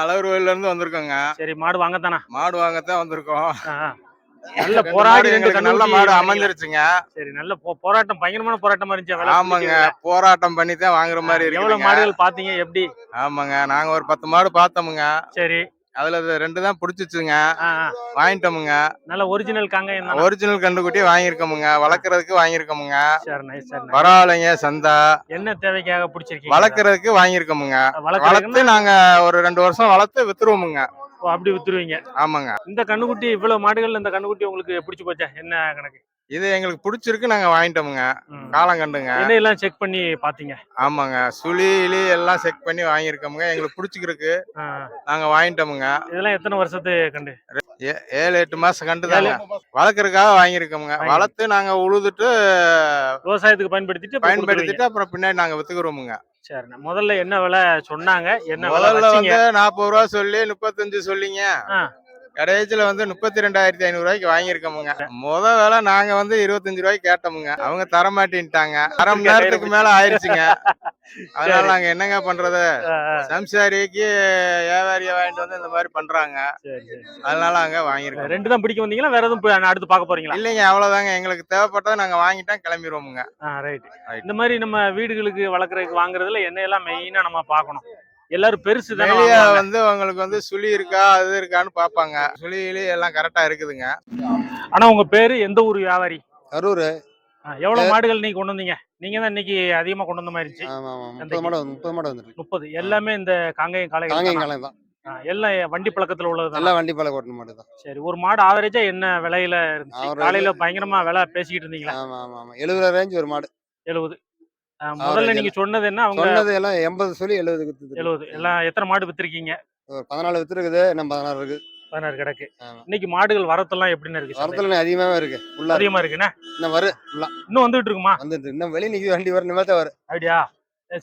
அழகுருவையில இருந்து வந்திருக்கோங்க. சரி மாடு வாங்கத்தானா? மாடு வாங்கத்தான் வந்திருக்கோம். நல்ல போராடி நல்ல மாடு. அமைஞ்சிருச்சுங்க. சரி நல்ல போராட்டம் பயங்கரமான போராட்டமா இருந்துச்சு. ஆமாங்க. போராட்டம் பண்ணி தான் வாங்குற மாதிரி எவ்வளவு மாடுகள் பாத்தீங்க எப்படி? ஆமாங்க. நாங்க ஒரு பத்து மாடு பார்த்தோமுங்க. சரி. அதுல இது ரெண்டு தான் பிடிச்சிச்சுங்க. வாங்கிட்டோமுங்க. நல்ல ஒரிஜினல் காங்க ஒரிஜினல் கண்டுக்குட்டி வாங்கியிருக்கோமுங்க. வளர்க்கறதுக்கு வாங்கியிருக்கோமுங்க. பரவாயில்லைங்க சந்தா. என்ன தேவைக்காக பிடிச்சிருக்கீங்க? வளர்க்கறதுக்கு வாங்கியிருக்கோமுங்க. வளர்த்து நாங்க ஒரு ரெண்டு வருஷம் வளர்த்து வித்துருவோமுங்க. அப்படி வித்துருவீங்க. ஆமாங்க. இந்த கண்ணுக்குட்டி இவ்வளவு மாடுகள் இந்த கண்ணுக்குட்டி உங்களுக்கு பிடிச்சு போச்சா? என்ன கணக்கு? இது எங்களுக்கு பிடிச்சிருக்கு நாங்க வாங்கிட்டோமுங்க. காலம் கண்டுங்க. எல்லாம் செக் பண்ணி பாத்தீங்க? ஆமாங்க. சுழி இலி எல்லாம் செக் பண்ணி வாங்கியிருக்கோமுங்க. எங்களுக்கு பிடிச்சிருக்கு. நாங்க வாங்கிட்டோமுங்க. இதெல்லாம் எத்தனை வருஷத்து கண்டு? ஏழு எட்டு மாசம் கண்டு தாங்க வளர்க்கறதுக்காக வாங்கியிருக்கோமுங்க. வாங்கி- வளர்த்து நாங்க உழுதுட்டு விவசாயத்துக்கு பயன்படுத்திட்டு. பயன்படுத்திட்டு அப்புறம் பின்னாடி நாங்க வித்துக்குறோமுங்க. சரிண்ணா. முதல்ல என்ன விலை சொன்னாங்க? என்ன விலை முதல்ல வந்து நாற்பது ரூபா சொல்லி முப்பத்தஞ்சு சொல்லிங்க. கடைசியில வந்து முப்பத்தி ரெண்டாயிரத்தி ஐநூறு ரூபாய்க்கு வாங்கியிருக்கோமுங்க. முத வேலை நாங்க வந்து இருபத்தஞ்சு ரூபாய்க்கு கேட்டோமுங்க. அவங்க தர மாட்டேன்ட்டாங்க அரை மணி நேரத்துக்கு மேல ஆயிருச்சுங்க. அதனால நாங்க என்னங்க பண்றது? சம்சாரிக்கு வியாபாரியை வாங்கிட்டு வந்து இந்த மாதிரி பண்றாங்க. அதனால அங்க வாங்கியிருக்கோம். ரெண்டு தான் பிடிக்க வந்தீங்களா? வேற எதுவும் அடுத்து பார்க்க போறீங்களா? இல்லைங்க அவ்வளவுதாங்க. எங்களுக்கு தேவைப்பட்டதை நாங்க வாங்கிட்டோம் கிளம்பிடுவோமுங்க ரைட். இந்த மாதிரி நம்ம வீடுகளுக்கு வளர்க்குறதுக்கு வாங்குறதுல என்ன எல்லாம் மெயினா நம்ம பார்க்கணும். எல்லாரும் பெருசு தானே வெளிய. வந்து உங்களுக்கு வந்து சுழி இருக்கா அது இருக்கான்னு பாப்பாங்க சுழி கிளி எல்லாம் கரெக்டா இருக்குதுங்க. ஆனா உங்க பேரு? எந்த ஊர்? வியாபாரி? கரூர். எவ்வளவு மாடுகள் நீங்க கொண்டு வந்தீங்க? நீங்க தான் இன்னைக்கு அதிகமா கொண்டு வந்த மாதிரி முப்பது சந்தைக்கு. மாடு வந்து- முப்பது மாடு வந்துருக்கு. முப்பது. எல்லாமே இந்த காங்கேயம் காங்கேயம் காளைகள் காலம் தான் எல்லாம் வண்டி பழக்கத்துல உள்ளது எல்லாம் வண்டி பாலை ஓட்டின மாடு தான். சரி ஒரு மாடு ஆவரேஜா என்ன விலையில இருந்துச்சு? காலையில பயங்கரமா விலை பேசிக்கிட்டு இருந்தீங்களா? ஆமா ஆமா ஆமா. எழுபது ரேஞ்ச் ஒரு மாடு. எழுபது. முதல்ல நீங்க சொன்னது என்ன அவங்க சொன்னது எல்லாம் எண்பது சொல்லி எழுபது எழுபது எல்லாம் எத்தனை மாடு வித்திருக்கீங்க? பதினாலு வித்து இருக்குது இன்னும் பதினாறு இருக்கு. பதினாறு கிடக்கு. இன்னைக்கு மாடுகள் வரத்தெல்லாம் எப்படின்னு இருக்கு? வரத்துல அதிகமாவே இருக்கு. இருக்கு. அதிகமா இருக்குண்ணே? இன்னும் வரு இன்னும் வந்துட்டு இருக்குமா? வந்துட்டு இருக்கு. இன்னும் வெளியே நிக்குது வண்டி வர நிமிஷம் வரும். அப்படியா?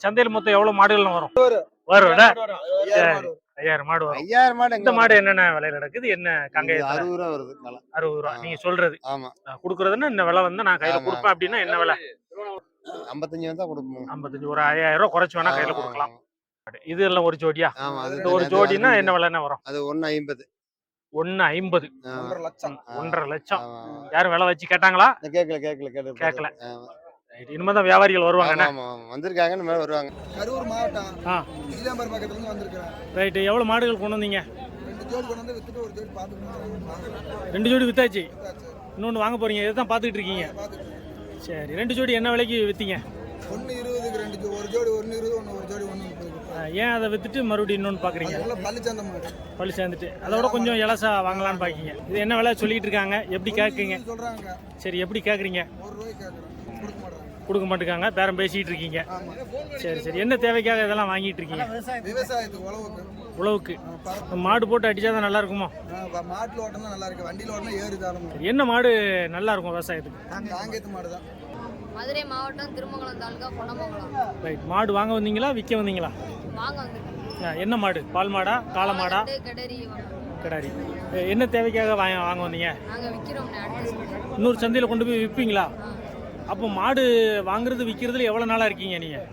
சந்தையில மொத்தம் எவ்வளவு மாடுகள் வரும்? வரும். ஐயாயிரம் மாடு வரும். ஐயாயிரம் மாடு இந்த மாடு என்னென்ன விலையில நடக்குது? என்ன கங்கையத்துல அறுபது ரூபா வருது அறுபது ரூபா. நீங்க சொல்றது. ஆமா. நான் கொடுக்கறதுன்னா இந்த விலை வந்து நான் கையில. கொடுப்பேன் அப்படின்னா என்ன விலை? ஐம்பத்தஞ்சு வந்தா கொடுப்போம். ஐம்பத்தஞ்சு ஒரு ஐயாயிரம் ரூபாய் குறைச்சு வேணா கையில கொடுக்கலாம். இது எல்லாம் ஒரு ஜோடியா? ஆமா அது இந்த ஒரு ஜோடினா என்ன விலைன்னா வரும்? அது ஒண்ணு ஐம்பது. ஒன்னு ஐம்பது. ஒன்றரை லட்சம். யாரும் விலை வச்சு கேட்டாங்களா? இந்த கேக்கல கேக்கல கேட்டு கேக்கல. ஆமா. Right. இனிமேதான் வியாபாரிகள் வருவாங்க. வந்திருக்காங்க இனிமேல் வருவாங்க. கரூர் மாவட்டம். ஆ. நீலாம்பரம் பக்கத்துல இருந்து வந்திருக்கிறேன். ரைட்டு எவ்வளவு மாடுகள் கொண்டு வந்தீங்க? ரெண்டு ஜோடி கொண்டு வந்து வித்துட்டு ஒரு ஜோடி பார்த்துட்டு ரெண்டு ஜோடி வித்தாச்சு? இன்னொன்னு வாங்க போறீங்க இதுதான் பார்த்துக்கிட்டு இருக்கீங்க? சரி ரெண்டு ஜோடி என்ன விலைக்கு வித்தீங்க? ஒன்று இருபதுக்கு ரெண்டு ஒரு ஜோடி ஒன்று இருபது ஒன்று ஒரு ஜோடி ஒன்று ஏன் அதை வித்துட்டு மறுபடியும் இன்னொன்று பார்க்குறீங்க பள்ளி சேர்ந்துட்டு. அதோட கொஞ்சம் இலசா வாங்கலாம்னு பார்க்கீங்க இது என்ன விலை சொல்லிட்டு இருக்காங்க? எப்படி கேட்குங்க சொல்றாங்க. சரி எப்படி கேட்குறீங்க கொடுக்க மாட்டாங்க கொடுக்க மாட்டேங்காங்க பேரம் பேசிட்டு இருக்கீங்க. சரி சரி. என்ன தேவைக்காக இதெல்லாம் வாங்கிட்டு இருக்கீங்க? விவசாயத்துக்கு உழவுக்கு. உழவுக்கு. மாடு போட்டு அடிச்சா தான் நல்லா இருக்குமோ? மாட்டுல ஓட்டினா நல்லா இருக்கு. வண்டியில ஓட்டினா ஏறு என்ன மாடு நல்லா இருக்கும் விவசாயத்துக்கு? தாங்கேத்து மாடு தான். மதுரை மாவட்டம் திருமங்கலம் தாலுகா பொன்னமங்கலம். ரைட் மாடு வாங்க வந்தீங்களா விற்க வந்தீங்களா? வாங்க என்ன மாடு? பால் மாடா காளை மாடா? கடரி என்ன தேவைக்காக வாங்க வாங்க வந்தீங்க? நாங்க விக்கிறோம் அடுத்த சந்தை. இன்னொரு சந்தையில் கொண்டு போய் விற்பீங்களா. அப்போ மாடு வாங்குறது விற்கிறதுல எவ்வளோ நாளாக இருக்கீங்க நீங்கள்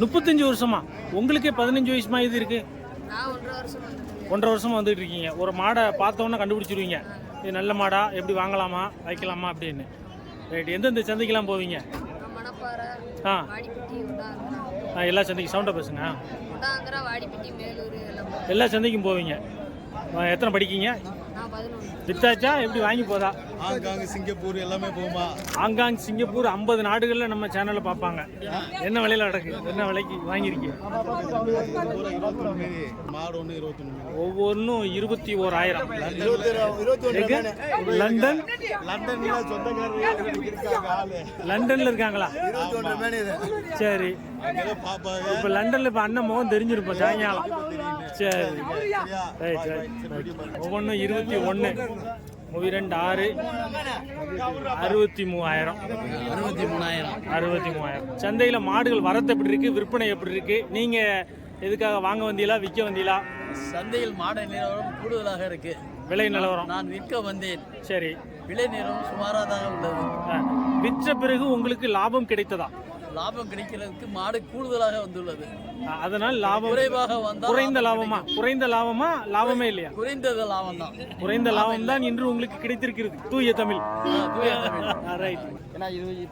முப்பத்தஞ்சு வருஷமா? உங்களுக்கே பதினஞ்சு வயசுமா இது இருக்கு? ஒன்றரை வருஷம் வந்துட்டு இருக்கீங்க. ஒரு மாடை பார்த்தோன்னே கண்டுபிடிச்சிருவீங்க. இது நல்ல மாடா எப்படி வாங்கலாமா வைக்கலாமா அப்படின்னு. ரைட். எந்தெந்த சந்தைக்கெல்லாம் போவீங்க? ஆ. ஆ, எல்லா சந்தைக்கும் சவுண்டாக பேசுங்க. எல்லா சந்தைக்கும் போவீங்க. எத்தனை படிக்கீங்க? வித்தாச்சா? எப்படி வாங்கி போதா? ஹாங்காங் சிங்கப்பூர் எல்லாமே போகுமா? ஆங்காங் சிங்கப்பூர் ஐம்பது நாடுகளில் நம்ம சேனலில் பார்ப்பாங்க. என்ன விலையில நடக்கு? என்ன விலைக்கு வாங்கியிருக்கீங்க? ஒவ்வொன்றும் இருபத்தி ஓராயிரம்? லண்டன்? லண்டன்ல இருக்காங்களா? சரி. இப்ப லண்டன்ல இப்ப அண்ணன் முகம் தெரிஞ்சிருப்போம் சாயங்காலம். சரி. ரைட் ரைட் ஒவ்வொன்றும் இருபத்தி ஒன்று மூவி ரெண்டு ஆறு. அறுபத்தி மூவாயிரம். அறுபத்தி மூணாயிரம் அறுபத்தி மூவாயிரம். சந்தையில் மாடுகள் வரத்து எப்படி இருக்கு? விற்பனை எப்படி இருக்கு? நீங்க எதுக்காக வாங்க வந்தீங்களா? விற்க வந்தீங்களா? சந்தையில் மாடு நிலவரம் கூடுதலாக இருக்கு. விலை நிலவரம். நான் விற்க வந்தேன். சரி. விலை நேரம் சுமாராக உள்ளது. விற்ற பிறகு உங்களுக்கு லாபம் கிடைத்ததா? லாபம் கிடைக்கிறதுக்கு மாடு கூடுதலாக வந்துள்ளது. அதனால் லாபம் குறைவாக வந்தால் குறைந்த லாபமா குறைந்த லாபமா? லாபமே இல்லையா? குறைந்தது லாபம் தான் குறைந்த லாபம் தான் இன்று உங்களுக்கு கிடைத்திருக்கிறது. தூய தமிழ். தூய தமிழ். ரைட் ஏன்னா இது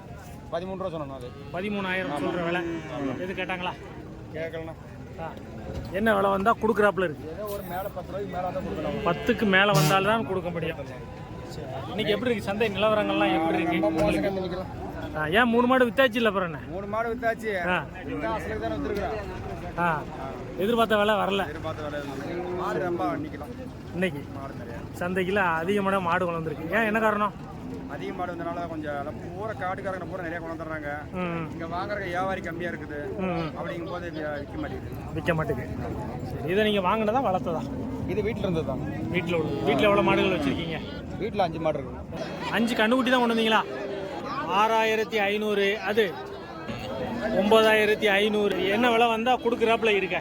பதிமூணு ரூபா சொன்னோம் அது பதிமூணாயிரம் சொல்ற விலை. எது கேட்டாங்களா? கேட்கலண்ணா. என்ன விலை வந்தா கொடுக்குறாப்புல இருக்கு? ஏதோ ஒரு மேலே பத்து ரூபாய்க்கு மேலே தான் கொடுக்கலாம் பத்துக்கு மேல வந்தால்தான் கொடுக்க முடியும். சரி. இன்னைக்கு எப்படி இருக்கு? சந்தை நிலவரங்கள்லாம் எப்படி இருக்கு? ஏன் மூணு மாடு வித்தாச்சு இல்ல அப்புறம் மூணு மாடு வித்தாச்சு. ஆ. எதிர்பார்த்த விலை வரல. எதிர்பார்த்த வேலை மாடு ரொம்ப நிற்கலாம் இன்னைக்கு? சந்தைக்குள்ள அதிகமான மாடு கொண்டு வந்திருக்கு. ஏன் என்ன காரணம்? அதிக மாடு வந்தனால கொஞ்சம் பூரா காட்டுக்காரங்க பூரா நிறைய கொண்டு வந்துடுறாங்க. ம், இங்கே வாங்குறதுக்கு வியாபாரி கம்மியாக இருக்குது. அப்படிங்கும் போது விற்க மாட்டேங்குது. விற்க மாட்டேங்குது. இதை நீங்க வாங்கினதா வளர்த்ததா? இது வீட்டில் இருந்தது தான். வீட்டில் உள்ள வீட்டில் எவ்வளோ மாடுகள் வச்சிருக்கீங்க? வீட்டில் அஞ்சு மாடு இருக்குது அஞ்சு கண்ணுக்குட்டி தான் கொண்டு வந்தீங்களா? ஆறாயிரத்தி ஐநூறு அது ஒன்பதாயிரத்தி ஐநூறு. என்ன விலை வந்தால் கொடுக்குறாப்புல இருக்க.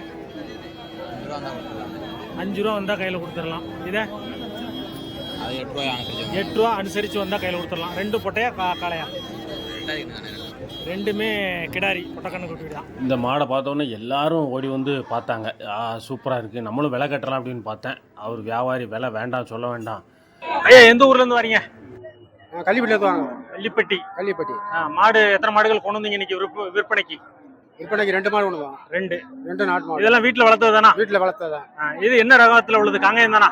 அஞ்சு ரூபா வந்தால் கையில் கொடுத்துடலாம். இதை எட்டு ரூபா அனுசரித்து வந்தால் கையில் கொடுத்துடலாம். ரெண்டு பொட்டையா கா காளையா? ரெண்டுமே கிடாரி பொட்டக்கண்ணு குட்டி தான். இந்த மாடை பார்த்தோன்னே எல்லாரும் ஓடி வந்து பார்த்தாங்க. ஆ சூப்பராக இருக்குது நம்மளும் விலை கட்டலாம் அப்படின்னு பார்த்தேன். அவர் வியாபாரி விலை வேண்டாம் சொல்ல வேண்டாம். ஐயா எந்த ஊர்லேருந்து வரீங்க? கள்ளிப்பட்டியில் வாங்க வெள்ளிப்பட்டி கள்ளிப்பட்டி. ஆ, மாடு எத்தனை மாடுகள் கொண்டு வந்தீங்க இன்னைக்கு விற்ப விற்பனைக்கு? விற்பனைக்கு ரெண்டு மாடு கொண்டு வாங்க ரெண்டு. ரெண்டு நாட்டு மாடு. இதெல்லாம் வீட்டில் வளர்த்தது தானா வீட்டில் வளர்த்ததான் ஆ, இது என்ன ரகத்தில் உள்ளது? காங்கேயம் தானா?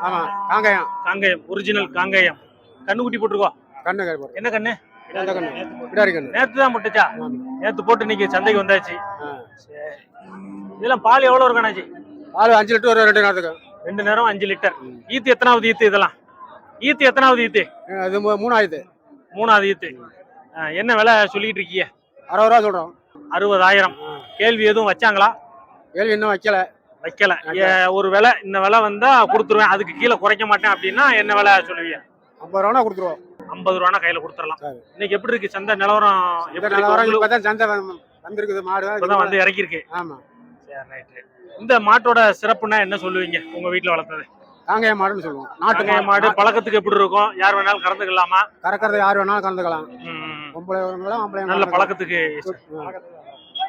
ஆமாம் காங்காயம். காங்கேயம் ஒரிஜினல் காங்கேயம். கண்ணுக்குட்டி போட்டிருக்கோம் கண்ணு கறி போடுறோம் என்ன கண்ணு? எந்த கண்ணு. பிடாரி கண்ணு. நேத்து தான் போட்டுச்சா? ஆமாம் நேத்து போட்டு இன்னைக்கு சந்தைக்கு வந்தாச்சு. ஆ. சரி. இதெல்லாம் பால் எவ்வளவு இருக்கும் அண்ணாச்சி? பால் அஞ்சு லிட்டர் வரும் ரெண்டு நேரத்துக்கு. ரெண்டு நேரம் அஞ்சு லிட்டர். ஈத்து எத்தனாவது ஈத்து இதெல்லாம்? ஈத்து எத்தனாவது ஈத்து? இது மூ- மூணாயிரத்து. மூணாவது ஈத்து. என்ன விலை சொல்லிட்டு இருக்கீங்க? அறுபது ரூபா சொல்கிறோம் அறுபதாயிரம். கேள்வி எதுவும் வச்சாங்களா? கேள்வி இன்னும் வைக்கல. வைக்கல. ஒரு விலை இந்த விலை வந்தா கொடுத்துருவேன். அதுக்கு கீழே குறைக்க மாட்டேன் அப்படின்னா என்ன விலை சொல்லுவீங்க? ஐம்பது ரூபா கொடுத்துருவோம். ஐம்பது ரூபானா கையில கொடுத்துடலாம். இன்னைக்கு எப்படி இருக்கு? சந்தை நிலவரம் நிலவரம் சந்தை வந்து- வந்திருக்குது. மாடு வந்து இறக்கிருக்கு ஆமாம் சரி ரைட்டு. இந்த மாட்டோட சிறப்புன்னா என்ன சொல்லுவீங்க? உங்க வீட்டுல வளர்த்தது. காங்காயம் மாடுன்னு சொல்லுவோம். நாட்டு காங்கேய மாடு. பழக்கத்துக்கு எப்படி இருக்கும்? யார் வேணாலும் கறந்துக்கலாமா? கறக்கிறது யார் வேணாலும் கலந்துக்கலாம் ம், பொம்பளை ஆம்பளை நல்ல பழக்கத்துக்கு.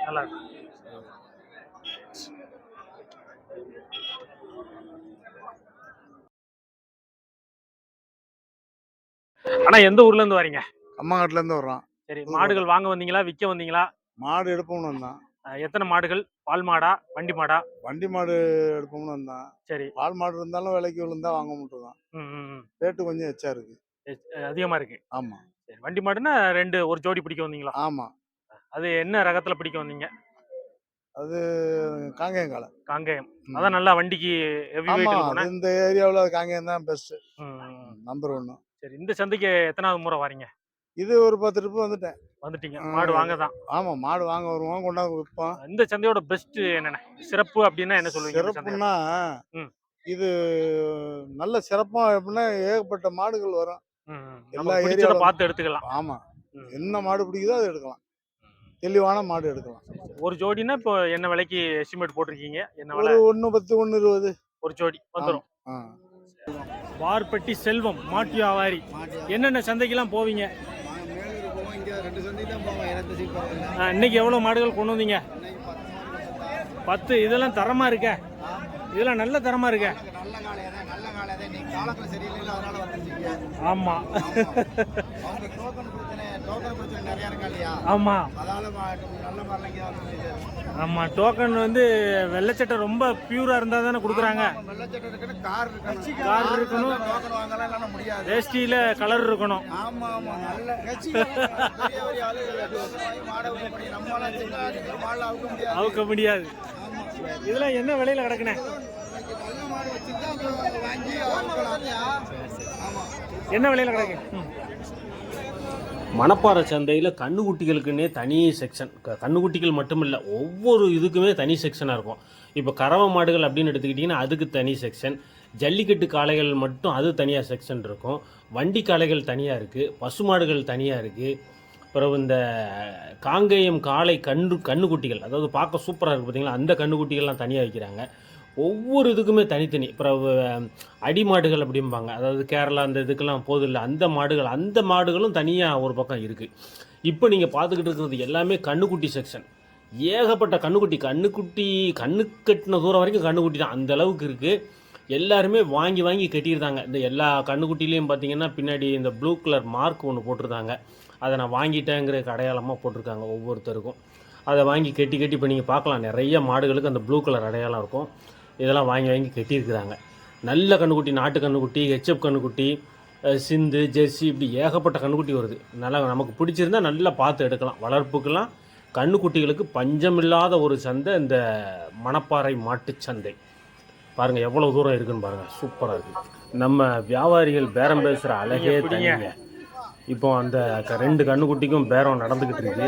நல்லா இருக்கு. ஆனா எந்த ஊர்ல இருந்து வரீங்க? அம்மாங்கட்டில இருந்து வர்றோம். சரி மாடுகள் வாங்க வந்தீங்களா? விற்க வந்தீங்களா? மாடு எடுப்போம்னு வந்தான் எத்தனை மாடுகள்? பால் மாடா? வண்டி மாடா? வண்டி மாடு எடுப்போம்னு வந்தான். சரி. பால் மாடு இருந்தாலும் விலைக்கு விழுந்தா வாங்க மட்டும்தான் ம், ம், ம். ரேட்டு கொஞ்சம் எச்சா இருக்கு. அதிகமா இருக்கு. ஆமா. சரி வண்டி மாடுன்னா ரெண்டு ஒரு ஜோடி பிடிக்க வந்தீங்களா? ஆமா. அது என்ன ரகத்துல பிடிக்க வந்தீங்க? அது காங்கேயங்கால காங்கேயம். அதான் நல்லா வண்டிக்கு இந்த ஏரியாவுல காங்கேயம் தான் பெஸ்ட். நம்பர் ஒன்னு. சரி இந்த சந்தைக்கு எத்தனாவது முறை வரீங்க? இது ஒரு பத்து ட்ரிப்பு வந்துட்டேன். வந்துட்டீங்க. மாடு வாங்க தான் ஆமா மாடு வாங்க வருவோம் கொண்டாந்து விற்போம். இந்த சந்தையோட பெஸ்ட் என்னென்ன? சிறப்பு அப்படின்னா என்ன சொல்லுவீங்க? சிறப்புன்னா ம். இது நல்ல சிறப்பா எப்படின்னா ஏகப்பட்ட மாடுகள் வரும். எல்லா ஏரியாவுல- பார்த்து எடுத்துக்கலாம். ஆமா. என்ன மாடு பிடிக்குதோ அதை எடுக்கலாம். தெளிவான மாடு எடுக்கலாம். ஒரு ஜோடினா இப்போ என்ன விலைக்கு எஸ்டிமேட் போட்டிருக்கீங்க? என்ன ஒரு விலை ஒண்ணு பத்து ஒண்ணு இருபது. ஒரு ஜோடி வந்துடும். வார்பட்டி செல்வம் மாட்டு வியாபாரி. என்னென்ன சந்தைக்கெல்லாம் போவீங்க? இன்னைக்கு எவ்வளோ மாடுகள் கொண்டு வந்தீங்க? பத்து. இதெல்லாம் தரமா இருக்க? இதெல்லாம் நல்ல தரமா இருக்க? நல்ல காலையை தான் நல்ல காலையை தான் நீ காலத்தில் சரியில்லை அதனால வந்துருக்கீங்க ஆமா அவங்க டோக்கன் வந்து வெள்ளச்சட்டை ரொம்ப பியூரா இருந்தா தானே கொடுக்குறாங்க. கார் இருக்கணும். வேஷ்டியில கலர் இருக்கணும். அவுக்க முடியாது. இதெல்லாம் என்ன விலையில ஆமா என்ன விலையில கிடக்கு. மணப்பாறை சந்தையில் கண்ணுக்குட்டிகளுக்குன்னே தனி செக்ஷன் க கண்ணுக்குட்டிகள் மட்டும் இல்லை ஒவ்வொரு இதுக்குமே தனி செக்ஷனாக இருக்கும். இப்போ கறவை மாடுகள் அப்படின்னு எடுத்துக்கிட்டிங்கன்னா அதுக்கு தனி செக்ஷன் ஜல்லிக்கட்டு காளைகள் மட்டும் அது தனியாக செக்ஷன் இருக்கும். வண்டி காளைகள் தனியாக இருக்குது பசு மாடுகள் தனியாக இருக்குது பிறகு இந்த காங்கேயம் காளை கன்று கண்ணுக்குட்டிகள் அதாவது பார்க்க சூப்பராக இருக்குது பார்த்தீங்களா அந்த கண்ணுக்குட்டிகள்லாம் தனியாக வைக்கிறாங்க. ஒவ்வொரு இதுக்குமே தனித்தனி. அப்புறம் அடி மாடுகள் அப்படிம்பாங்க. அதாவது கேரளா அந்த இதுக்கெல்லாம் போதில்லை. அந்த மாடுகள் அந்த மாடுகளும் தனியாக ஒரு பக்கம் இருக்குது இப்போ நீங்கள் பார்த்துக்கிட்டு இருக்கிறது எல்லாமே கண்ணுக்குட்டி செக்ஷன் ஏகப்பட்ட கண்ணுக்குட்டி. கண்ணுக்குட்டி கண்ணு கட்டின தூரம் வரைக்கும் கண்ணுக்குட்டி தான். அந்த அளவுக்கு இருக்குது எல்லாருமே வாங்கி வாங்கி கட்டியிருந்தாங்க. இந்த எல்லா கண்ணுக்குட்டிலையும் பார்த்தீங்கன்னா பின்னாடி இந்த ப்ளூ கலர் மார்க் ஒன்று போட்டிருந்தாங்க. அதை நான் வாங்கிட்டேங்கிற அடையாளமாக போட்டிருக்காங்க ஒவ்வொருத்தருக்கும். அதை வாங்கி கட்டி கட்டி இப்போ நீங்கள் பார்க்கலாம். நிறைய மாடுகளுக்கு அந்த ப்ளூ கலர் அடையாளம் இருக்கும். இதெல்லாம் வாங்கி வாங்கி கட்டியிருக்கிறாங்க. நல்ல கண்ணுக்குட்டி நாட்டு கண்ணுக்குட்டி ஹெச்எப் கண்ணுக்குட்டி சிந்து ஜெர்சி இப்படி ஏகப்பட்ட கண்ணுக்குட்டி வருது. நல்லா நமக்கு பிடிச்சிருந்தா நல்லா பார்த்து எடுக்கலாம். வளர்ப்புக்கெல்லாம் கண்ணுக்குட்டிகளுக்கு பஞ்சமில்லாத ஒரு சந்தை இந்த மணப்பாறை மாட்டுச் சந்தை. பாருங்கள் எவ்வளோ தூரம் இருக்குன்னு பாருங்கள் சூப்பராக இருக்குது நம்ம வியாபாரிகள் பேரம் பேசுகிற அழகே தனிங்க. இப்போ அந்த ரெண்டு கண்ணுக்குட்டிக்கும் பேரம் நடந்துக்கிட்டு இருக்கு.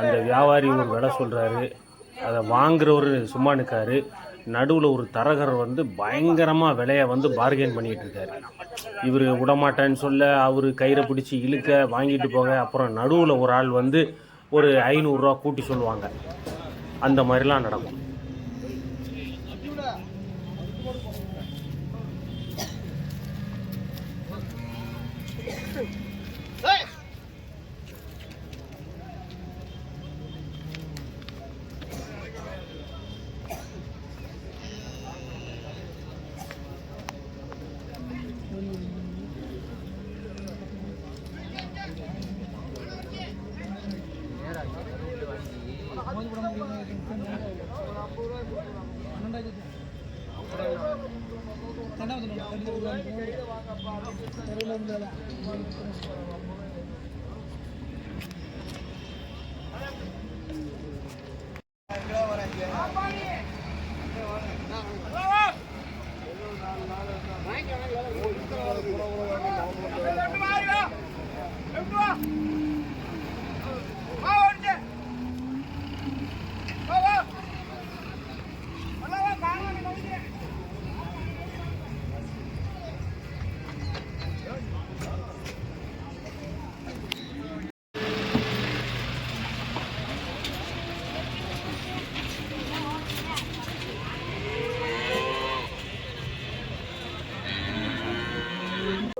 அந்த வியாபாரி ஒரு விலை சொல்கிறாரு அதை வாங்குறவர் சும்மா நிற்காரு நடுவில் ஒரு தரகர் வந்து பயங்கரமாக விலையை வந்து பார்கெயின் பண்ணிக்கிட்டு இருக்காரு. இவர் விடமாட்டேன்னு சொல்ல அவர் கயிறை பிடிச்சி இழுக்க வாங்கிட்டு போக அப்புறம் நடுவில் ஒரு ஆள் வந்து ஒரு ஐநூறுரூவா கூட்டி சொல்லுவாங்க. அந்த மாதிரிலாம் நடக்கும். போது கூட பன்னெண்டாயிரத்தி ரெண்டாவது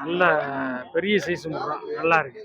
நல்ல பெரிய சைஸ் முர்ரா நல்லா இருக்கு.